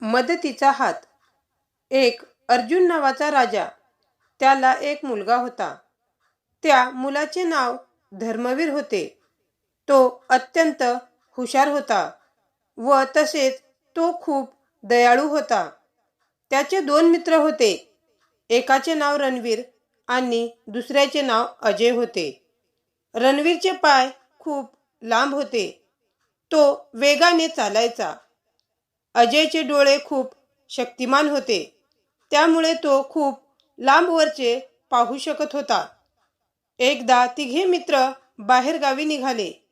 मदतीचा हात. एक अर्जुन नावाचा राजा. त्याला एक मुलगा होता. त्या मुलाचे नाव धर्मवीर होते. तो अत्यंत हुशार होता व तसेच तो खूप दयाळू होता. त्याचे दोन मित्र होते. एकाचे नाव रणवीर आणि दुसऱ्याचे नाव अजय होते. रणवीरचे पाय खूप लांब होते. तो वेगाने चालायचा. अजयचे डोळे खूप शक्तिमान होते. त्यामुळे तो खूप लांबवरचे पाहू शकत होता. एकदा तिघे मित्र बाहेरगावी निघाले.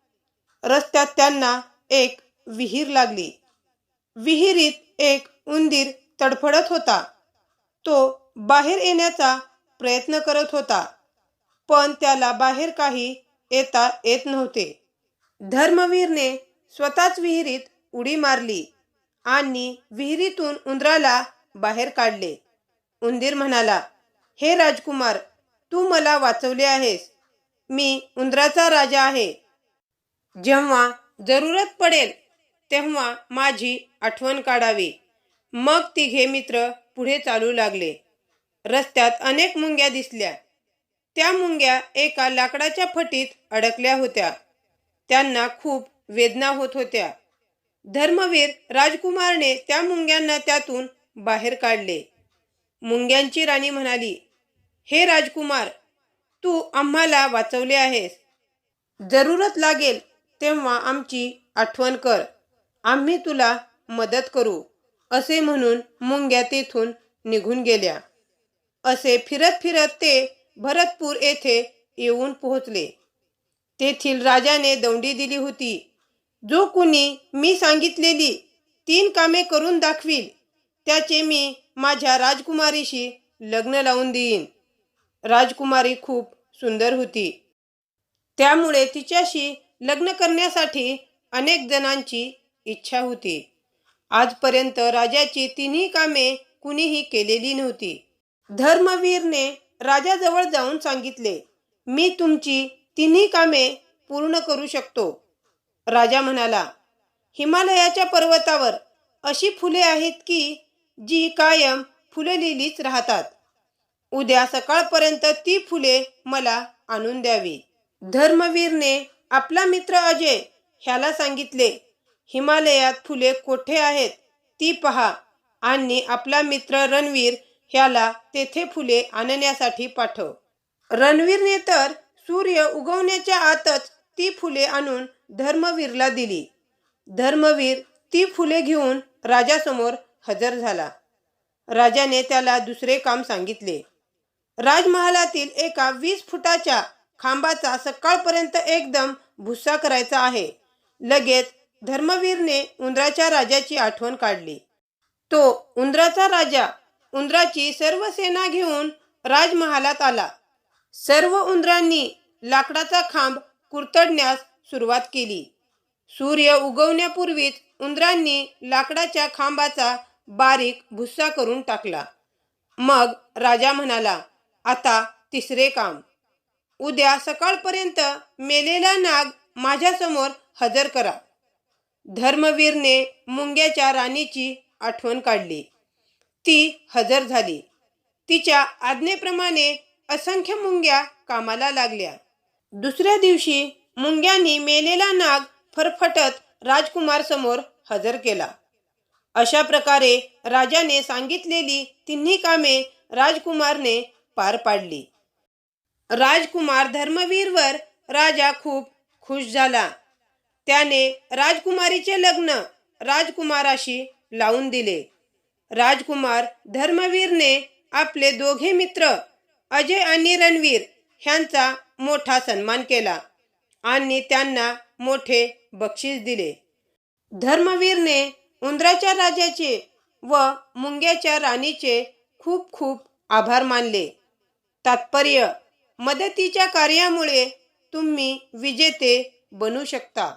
रस्त्यात त्यांना एक विहीर लागली. विहिरीत एक उंदीर तडफडत होता. तो बाहेर येण्याचा प्रयत्न करत होता. पण त्याला बाहेर काही येता येत नव्हते. धर्मवीरने स्वतःच विहिरीत उडी मारली. आणि विहिरीतून उंदराला बाहेर काढले. उंदीर म्हणाला हे राजकुमार तू मला वाचवले आहेस. मी उंदराचा राजा आहे. जेव्हा जरूरत पडेल तेव्हा माझी आठवण काढावी. मग तिघे मित्र पुढे चालू लागले. रस्त्यात अनेक मुंग्या दिसल्या. त्या मुंग्या एका लाकडाच्या फटीत अडकल्या होत्या. त्यांना खूप वेदना होत होत्या. धर्मवीर राजकुमारने त्या मुंग्यांना त्यातून बाहेर काढले. मुंग्यांची राणी म्हणाली हे राजकुमार तू आम्हाला वाचवले आहेस. जरूरत लागेल तेव्हा आमची आठवण कर. आम्ही तुला मदत करू असे म्हणून मुंग्या तेथून निघून गेल्या. असे फिरत फिरत ते भरतपूर येथे येऊन पोहोचले. तेथील राजाने दौंडी दिली होती. जो कुणी मी सांगितलेली तीन कामे करून दाखवील त्याचे मी माझ्या राजकुमारीशी लग्न लावून देईन. राजकुमारी खूप सुंदर होती. त्यामुळे तिच्याशी लग्न करण्यासाठी अनेक जणांची इच्छा होती. आजपर्यंत राजाची तिन्ही कामे कुणीही केलेली नव्हती. धर्मवीरने राजाजवळ जाऊन सांगितले मी तुमची तिन्ही कामे पूर्ण करू शकतो. राजा म्हणाला हिमालयाच्या पर्वतावर अशी फुले आहेत की जी कायम फुललेलीच राहतात. उद्या सकाळपर्यंत ती फुले मला आणून द्यावी. धर्मवीरने आपला मित्र अजय ह्याला सांगितले हिमालयात फुले कोठे आहेत? ती पहा. आणि आपला मित्र रणवीर ह्याला तेथे फुले आणण्यासाठी पाठव. रणवीरने तर सूर्य उगवण्याच्या आतच ती फुले आणून धर्मवीरला दिली. धर्मवीर ती फुले घेऊन राजासमोर हजर झाला. राजाने त्याला दुसरे काम सांगितले. राजमहालातील एका वीस फुटाच्या खांबाचा सकाळपर्यंत एकदम भुस्सा करायचा आहे. लगेच धर्मवीरने उंदराच्या राजाची आठवण काढली. तो उंदराचा राजा उंदराची सर्व सेना घेऊन राजमहालात आला. सर्व उंदरांनी लाकडाचा खांब कुरतडण्यास सुरुवात केली. सूर्य उगवण्यापूर्वीच उंदरांनी लाकडाच्या खांबाचा बारीक भुस्सा करून टाकला. मग राजा म्हणाला आता तिसरे काम. उद्या सकाळपर्यंत मेलेला नाग माझ्यासमोर हजर करा. धर्मवीरने मुंग्याच्या राणीची आठवण काढली. ती हजर झाली. तिच्या आज्ञेप्रमाणे असंख्य मुंग्या कामाला लागल्या. दुसऱ्या दिवशी मुंग्यांनी मेलेला नाग फरफटत राजकुमार समोर हजर केला. अशा प्रकारे राजाने सांगितलेली तिन्ही कामे राजकुमारने पार पाडली. राजकुमार धर्मवीरवर राजा खूप खुश झाला. त्याने राजकुमारीचे लग्न राजकुमाराशी लावून दिले. राजकुमार धर्मवीरने आपले दोघे मित्र अजय आणि रणवीर ह्यांचा मोठा सन्मान केला. आणि त्यांना मोठे बक्षीस दिले. धर्मवीरने उंदराच्या राजाचे व मुंग्याच्या राणीचे खूप खूप आभार मानले. तात्पर्य मदतीच्या कार्यामुळे तुम्ही विजेते बनू शकता.